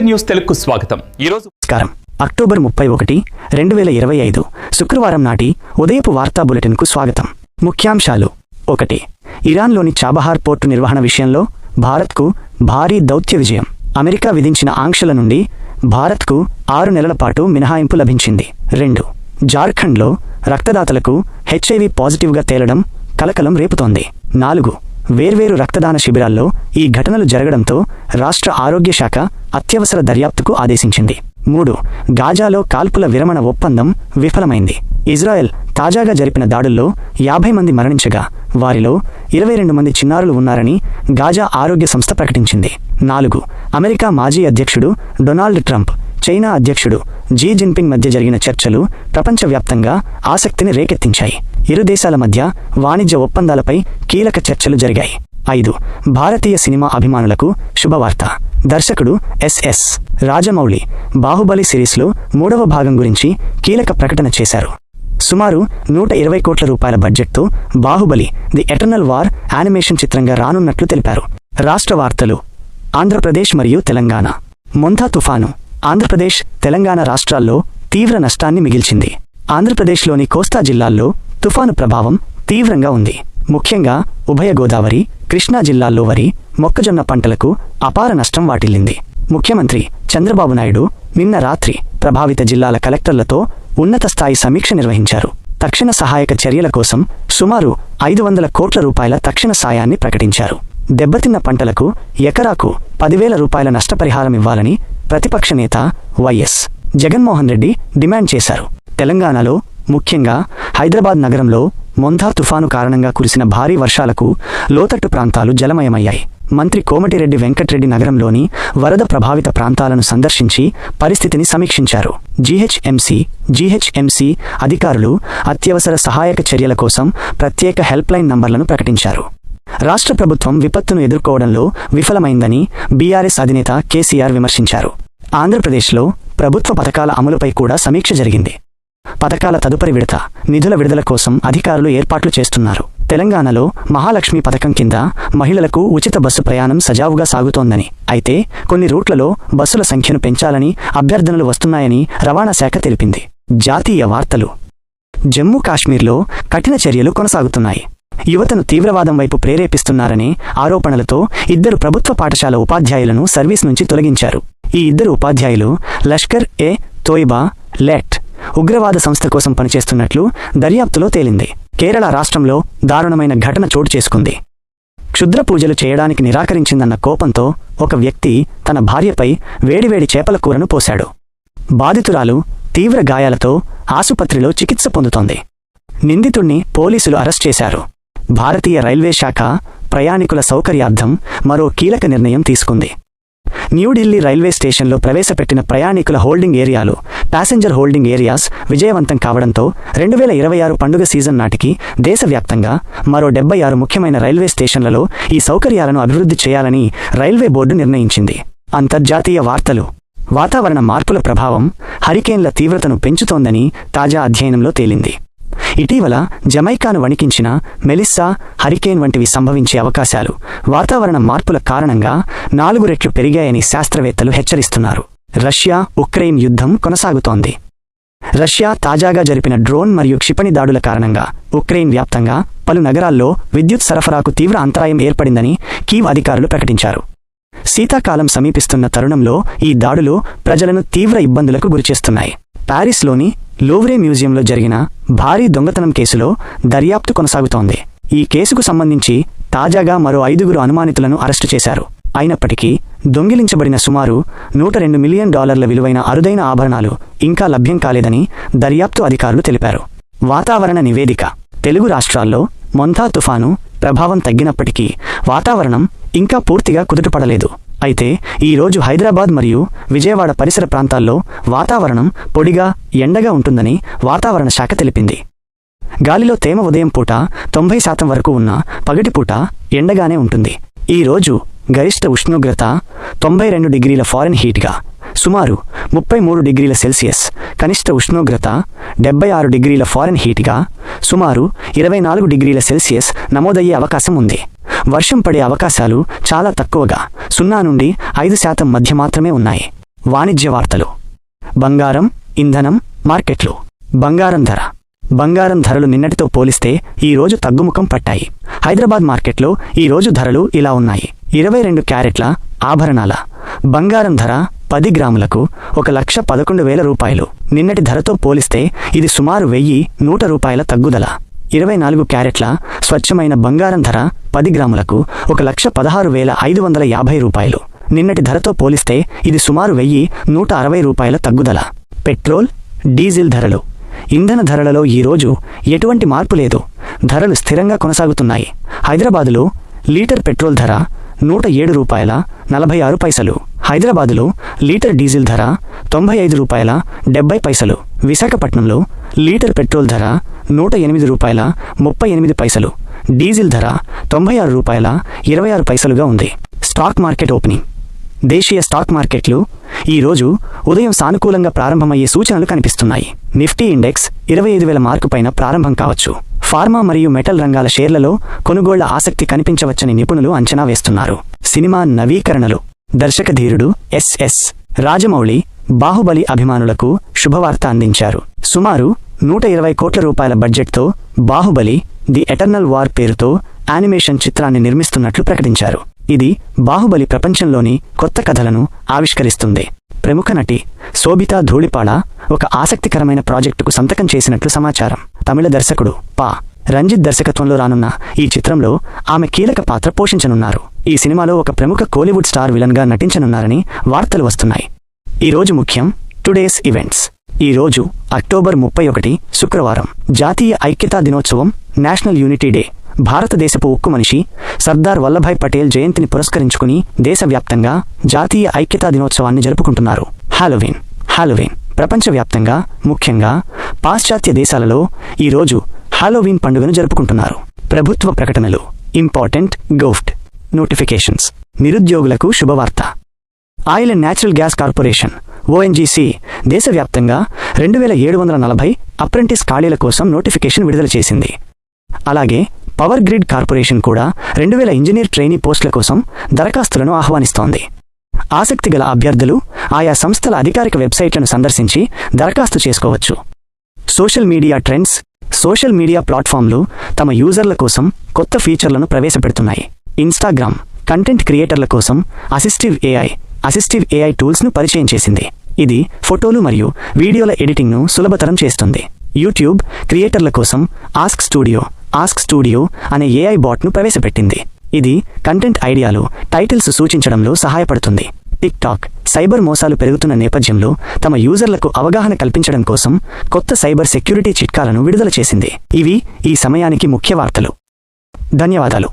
News తెలుగుకు స్వాగతం. ఈరోజు నమస్కారం. అక్టోబర్ ముప్పై ఒకటి రెండు వేల ఇరవై ఐదు శుక్రవారం నాటి ఉదయపు వార్తా బులెటిన్కు స్వాగతం. ముఖ్యాంశాలు. ఒకటి. ఇరాన్లోని చాబహార్ పోర్టు నిర్వహణ విషయంలో భారత్కు భారీ దౌత్య విజయం. అమెరికా విధించిన ఆంక్షల నుండి భారత్కు ఆరు నెలల పాటు మినహాయింపు లభించింది. రెండు. జార్ఖండ్లో రక్తదాతలకు హెచ్ఐవి పాజిటివ్గా తేలడం కలకలం రేపుతోంది. నాలుగు. వేర్వేరు రక్తదాన శిబిరాల్లో ఈ ఘటనలు జరగడంతో రాష్ట్ర ఆరోగ్య శాఖ అత్యవసర దర్యాప్తుకు ఆదేశించింది. మూడు గాజాలో కాల్పుల విరమణ ఒప్పందం విఫలమైంది. ఇజ్రాయెల్ తాజాగా జరిపిన దాడుల్లో యాభై మంది మరణించగా వారిలో ఇరవై రెండు మంది చిన్నారులు ఉన్నారని గాజా ఆరోగ్య సంస్థ ప్రకటించింది. నాలుగు అమెరికా మాజీ అధ్యక్షుడు డొనాల్డ్ ట్రంప్ చైనా అధ్యక్షుడు జీ జిన్పింగ్ మధ్య జరిగిన చర్చలు ప్రపంచవ్యాప్తంగా ఆసక్తిని రేకెత్తించాయి. ఇరు దేశాల మధ్య వాణిజ్య ఒప్పందాలపై కీలక చర్చలు జరిగాయి. ఐదు భారతీయ సినిమా అభిమానులకు శుభవార్త. దర్శకుడు ఎస్ఎస్ రాజమౌళి బాహుబలి సిరీస్లో మూడవ భాగం గురించి కీలక ప్రకటన చేశారు. సుమారు నూట ఇరవై కోట్ల రూపాయల బడ్జెట్తో Baahubali the eternal war animation చిత్రంగా రానున్నట్లు తెలిపారు. రాష్ట్ర వార్తలు ఆంధ్రప్రదేశ్ మరియు తెలంగాణ. మొంథా తుఫాను. ఆంధ్రప్రదేశ్ తెలంగాణ రాష్ట్రాల్లో తీవ్ర నష్టాన్ని మిగిల్చింది. ఆంధ్రప్రదేశ్లోని కోస్తా జిల్లాల్లో తుఫాను ప్రభావం తీవ్రంగా ఉంది. ముఖ్యంగా ఉభయ గోదావరి కృష్ణా జిల్లాల్లో వరి మొక్కజొన్న పంటలకు అపార నష్టం వాటిల్లింది. ముఖ్యమంత్రి చంద్రబాబు నాయుడు నిన్న రాత్రి ప్రభావిత జిల్లాల కలెక్టర్లతో ఉన్నత స్థాయి సమీక్ష నిర్వహించారు. తక్షణ సహాయక చర్యల కోసం సుమారు ఐదు వందల కోట్ల రూపాయల తక్షణ సాయాన్ని ప్రకటించారు. దెబ్బతిన్న పంటలకు ఎకరాకు పదివేల రూపాయల నష్టపరిహారం ఇవ్వాలని ప్రతిపక్ష నేత వైఎస్ జగన్మోహన్ రెడ్డి డిమాండ్ చేశారు. తెలంగాణలో ముఖ్యంగా హైదరాబాద్ నగరంలో మొంథా తుఫాను కారణంగా కురిసిన భారీ వర్షాలకు లోతట్టు ప్రాంతాలు జలమయమయ్యాయి. మంత్రి కోమటిరెడ్డి వెంకట్రెడ్డి నగరంలోని వరద ప్రభావిత ప్రాంతాలను సందర్శించి పరిస్థితిని సమీక్షించారు. జీహెచ్ఎంసీ జీహెచ్ఎంసీ అధికారులు అత్యవసర సహాయక చర్యల కోసం ప్రత్యేక హెల్ప్లైన్ నంబర్లను ప్రకటించారు. రాష్ట్ర ప్రభుత్వం విపత్తును ఎదుర్కోవడంలో విఫలమైందని బీఆర్ఎస్ అధినేత కేసీఆర్ విమర్శించారు. ఆంధ్రప్రదేశ్లో ప్రభుత్వ పథకాల అమలుపై కూడా సమీక్ష జరిగింది. పథకాల తదుపరి విడత నిధుల విడుదల కోసం అధికారులు ఏర్పాట్లు చేస్తున్నారు. తెలంగాణలో మహాలక్ష్మి పథకం కింద మహిళలకు ఉచిత బస్సు ప్రయాణం సజావుగా సాగుతోందని అయితే కొన్ని రూట్లలో బస్సుల సంఖ్యను పెంచాలని అభ్యర్థనలు వస్తున్నాయని రవాణా శాఖ తెలిపింది. జాతీయ వార్తలు. జమ్మూ కాశ్మీర్లో కఠిన చర్యలు కొనసాగుతున్నాయి. యువతను తీవ్రవాదం వైపు ప్రేరేపిస్తున్నారనే ఆరోపణలతో ఇద్దరు ప్రభుత్వ పాఠశాల ఉపాధ్యాయులను సర్వీస్ నుంచి తొలగించారు. ఈ ఇద్దరు ఉపాధ్యాయులు లష్కర్ ఏ తోయిబా లెట్ ఉగ్రవాద సంస్థ కోసం పనిచేస్తున్నట్లు దర్యాప్తులో తేలింది. కేరళ రాష్ట్రంలో దారుణమైన ఘటన చోటు చేసుకుంది. క్షుద్ర పూజలు చేయడానికి నిరాకరించిందన్న కోపంతో ఒక వ్యక్తి తన భార్యపై వేడివేడి చేపల కూరను పోశాడు. బాధితురాలు తీవ్ర గాయాలతో ఆసుపత్రిలో చికిత్స పొందుతోంది. నిందితుణ్ణి పోలీసులు అరెస్ట్ చేశారు. భారతీయ రైల్వే శాఖ ప్రయాణికుల సౌకర్యార్థం మరో కీలక నిర్ణయం తీసుకుంది. న్యూఢిల్లీ రైల్వే స్టేషన్లో ప్రవేశపెట్టిన ప్రయాణికుల హోల్డింగ్ ఏరియాలు ప్యాసింజర్ హోల్డింగ్ ఏరియాస్ విజయవంతం కావడంతో రెండు వేల ఇరవై ఆరు పండుగ సీజన్ నాటికి దేశవ్యాప్తంగా మరో డెబ్బై ఆరు ముఖ్యమైన రైల్వే స్టేషన్లలో ఈ సౌకర్యాలను అభివృద్ధి చేయాలని రైల్వే బోర్డు నిర్ణయించింది. అంతర్జాతీయ వార్తలు. వాతావరణ మార్పుల ప్రభావం హరికేన్ల తీవ్రతను పెంచుతోందని తాజా అధ్యయనంలో తేలింది. ఇటీవల జమైకాను వణికించిన మెలిస్సా హరికేన్ వంటివి సంభవించే అవకాశాలు వాతావరణ మార్పుల కారణంగా నాలుగు రెట్లు పెరిగాయని శాస్త్రవేత్తలు హెచ్చరిస్తున్నారు. రష్యా ఉక్రెయిన్ యుద్ధం కొనసాగుతోంది. రష్యా తాజాగా జరిపిన డ్రోన్ మరియు క్షిపణి దాడుల కారణంగా ఉక్రెయిన్ వ్యాప్తంగా పలు నగరాల్లో విద్యుత్ సరఫరాకు తీవ్ర అంతరాయం ఏర్పడిందని కీవ్ అధికారులు ప్రకటించారు. శీతాకాలం సమీపిస్తున్న తరుణంలో ఈ దాడులు ప్రజలను తీవ్ర ఇబ్బందులకు గురిచేస్తున్నాయి. ప్యారిస్లోని లోవ్రే మ్యూజియంలో జరిగిన భారీ దొంగతనం కేసులో దర్యాప్తు కొనసాగుతోంది. ఈ కేసుకు సంబంధించి తాజాగా మరో ఐదుగురు అనుమానితులను అరెస్టు చేశారు. అయినప్పటికీ దొంగిలించబడిన సుమారు నూట రెండు మిలియన్ డాలర్ల విలువైన అరుదైన ఆభరణాలు ఇంకా లభ్యం కాలేదని దర్యాప్తు అధికారులు తెలిపారు. వాతావరణ నివేదిక. తెలుగు రాష్ట్రాల్లో మొంథా తుఫాను ప్రభావం తగ్గినప్పటికీ వాతావరణం ఇంకా పూర్తిగా కుదుటపడలేదు. అయితే ఈ రోజు హైదరాబాద్ మరియు విజయవాడ పరిసర ప్రాంతాల్లో వాతావరణం పొడిగా ఎండగా ఉంటుందని వాతావరణ శాఖ తెలిపింది. గాలిలో తేమ ఉదయం పూట తొంభై శాతం వరకు ఉన్న పగటిపూట ఎండగానే ఉంటుంది. ఈ రోజు గరిష్ట ఉష్ణోగ్రత తొంభై రెండు డిగ్రీల ఫారెన్ హీట్గా సుమారు ముప్పై మూడు డిగ్రీల సెల్సియస్ కనిష్ట ఉష్ణోగ్రత డెబ్బై ఆరు డిగ్రీల ఫారెన్ హీట్గా సుమారు ఇరవై నాలుగు డిగ్రీల సెల్సియస్ నమోదయ్యే అవకాశం ఉంది. వర్షం పడే అవకాశాలు చాలా తక్కువగా. సున్నా నుండి ఐదు శాతం మధ్య మాత్రమే ఉన్నాయి. వాణిజ్య వార్తలు. బంగారం ఇంధనం మార్కెట్లు. బంగారం ధర. బంగారం ధరలు నిన్నటితో పోలిస్తే ఈరోజు తగ్గుముఖం పట్టాయి. హైదరాబాద్ మార్కెట్లో ఈ రోజు ధరలు ఇలా ఉన్నాయి. ఇరవై రెండు క్యారెట్ల ఆభరణాల. బంగారం ధర పది గ్రాములకు ఒక లక్ష పదకొండు వేల రూపాయలు. నిన్నటి ధరతో పోలిస్తే ఇది సుమారు వెయ్యి నూట రూపాయల తగ్గుదల. ఇరవై నాలుగు క్యారెట్ల స్వచ్ఛమైన బంగారం ధర పది గ్రాములకు ఒక లక్ష పదహారు వేల ఐదు వందల యాభై రూపాయలు. నిన్నటి ధరతో పోలిస్తే ఇది సుమారు వెయ్యి నూట అరవై రూపాయల తగ్గుదల. పెట్రోల్ డీజిల్ ధరలు. ఇంధన ధరలలో ఈరోజు ఎటువంటి మార్పు లేదు. ధరలు స్థిరంగా కొనసాగుతున్నాయి. హైదరాబాదులో లీటర్ పెట్రోల్ ధర నూట ఏడు రూపాయల నలభై ఆరు పైసలు. హైదరాబాదులో లీటర్ డీజిల్ ధర తొంభై ఐదు రూపాయల డెబ్బై పైసలు. విశాఖపట్నంలో లీటర్ పెట్రోల్ ధర నూట ఎనిమిది రూపాయల ముప్పై ఎనిమిది పైసలు. డీజిల్ ధర తొంభై ఆరు రూపాయల ఇరవై ఆరు పైసలుగా ఉంది. Stock market opening. దేశీయ స్టాక్ మార్కెట్లు ఈ రోజు ఉదయం సానుకూలంగా ప్రారంభమయ్యే సూచనలు కనిపిస్తున్నాయి. నిఫ్టీ ఇండెక్స్ ఇరవై ఐదు వేల మార్కు పైన ప్రారంభం కావచ్చు. ఫార్మా మరియు మెటల్ రంగాల షేర్లలో కొనుగోళ్ళ ఆసక్తి కనిపించవచ్చని నిపుణులు అంచనా వేస్తున్నారు. సినిమా నవీకరణలు. దర్శకధీరుడు ఎస్ఎస్ రాజమౌళి బాహుబలి అభిమానులకు శుభవార్త అందించారు. సుమారు నూట ఇరవై కోట్ల రూపాయల బడ్జెట్తో బాహుబలి ది ఎటర్నల్ వార్ పేరుతో యానిమేషన్ చిత్రాన్ని నిర్మిస్తున్నట్లు ప్రకటించారు. ఇది బాహుబలి ప్రపంచంలోని కొత్త కథలను ఆవిష్కరిస్తుంది. ప్రముఖ నటి శోభితా ధూళిపాడ ఒక ఆసక్తికరమైన ప్రాజెక్టుకు సంతకం చేసినట్లు సమాచారం. తమిళ దర్శకుడు పా. రంజిత్ దర్శకత్వంలో రానున్న ఈ చిత్రంలో ఆమె కీలక పాత్ర పోషించనున్నారు. ఈ సినిమాలో ఒక ప్రముఖ కోలీవుడ్ స్టార్ విలన్గా నటించనున్నారని వార్తలు వస్తున్నాయి. ఈ రోజు ముఖ్యం టుడేస్ ఈవెంట్స్. ఈరోజు అక్టోబర్ ముప్పై ఒకటి శుక్రవారం జాతీయ ఐక్యతా దినోత్సవం నేషనల్ యూనిటీ డే. భారతదేశపు ఉక్కు మనిషి సర్దార్ వల్లభాయ్ పటేల్ జయంతిని పురస్కరించుకుని దేశవ్యాప్తంగా జాతీయ ఐక్యతా దినోత్సవాన్ని జరుపుకుంటున్నారు. హాలోవీన్ హాలోవీన్ ప్రపంచవ్యాప్తంగా ముఖ్యంగా పాశ్చాత్య దేశాలలో ఈ రోజు హాలోవీన్ పండుగను జరుపుకుంటున్నారు. ప్రభుత్వ ప్రకటనలు ఇంపార్టెంట్ గోఫ్ట్ నోటిఫికేషన్స్ నిరుద్యోగులకు శుభవార్త. Oil and natural gas corporation ONGC దేశవ్యాప్తంగా రెండు వేల ఏడు వందల నలభై అప్రెంటిస్ ఖాళీల కోసం నోటిఫికేషన్ విడుదల చేసింది. అలాగే పవర్ గ్రిడ్ కార్పొరేషన్ కూడా రెండు వేల ఇంజనీర్ ట్రైనీ పోస్టుల కోసం దరఖాస్తులను ఆహ్వానిస్తోంది. ఆసక్తి గల అభ్యర్థులు ఆయా సంస్థల అధికారిక వెబ్సైట్లను సందర్శించి దరఖాస్తు చేసుకోవచ్చు. Social media trends social media ప్లాట్ఫామ్లు తమ యూజర్ల కోసం కొత్త ఫీచర్లను ప్రవేశపెడుతున్నాయి. ఇన్స్టాగ్రామ్ కంటెంట్ క్రియేటర్ల కోసం అసిస్టివ్ ఏఐ అసిస్టివ్ ఏఐ టూల్స్ను పరిచయం చేసింది. ఇది ఫోటోలు మరియు వీడియోల ఎడిటింగ్ను సులభతరం చేస్తుంది. యూట్యూబ్ క్రియేటర్ల కోసం ఆస్క్ స్టూడియో ఆస్క్ స్టూడియో అనే ఏఐ బాట్ను ప్రవేశపెట్టింది. ఇది కంటెంట్ ఐడియాలు టైటిల్స్ సూచించడంలో సహాయపడుతుంది. టిక్ టాక్ సైబర్ మోసాలు పెరుగుతున్న నేపథ్యంలో తమ యూజర్లకు అవగాహన కల్పించడం కోసం కొత్త సైబర్ సెక్యూరిటీ చిట్కాలను విడుదల చేసింది. ఇవి ఈ సమయానికి ముఖ్య వార్తలు. ధన్యవాదాలు.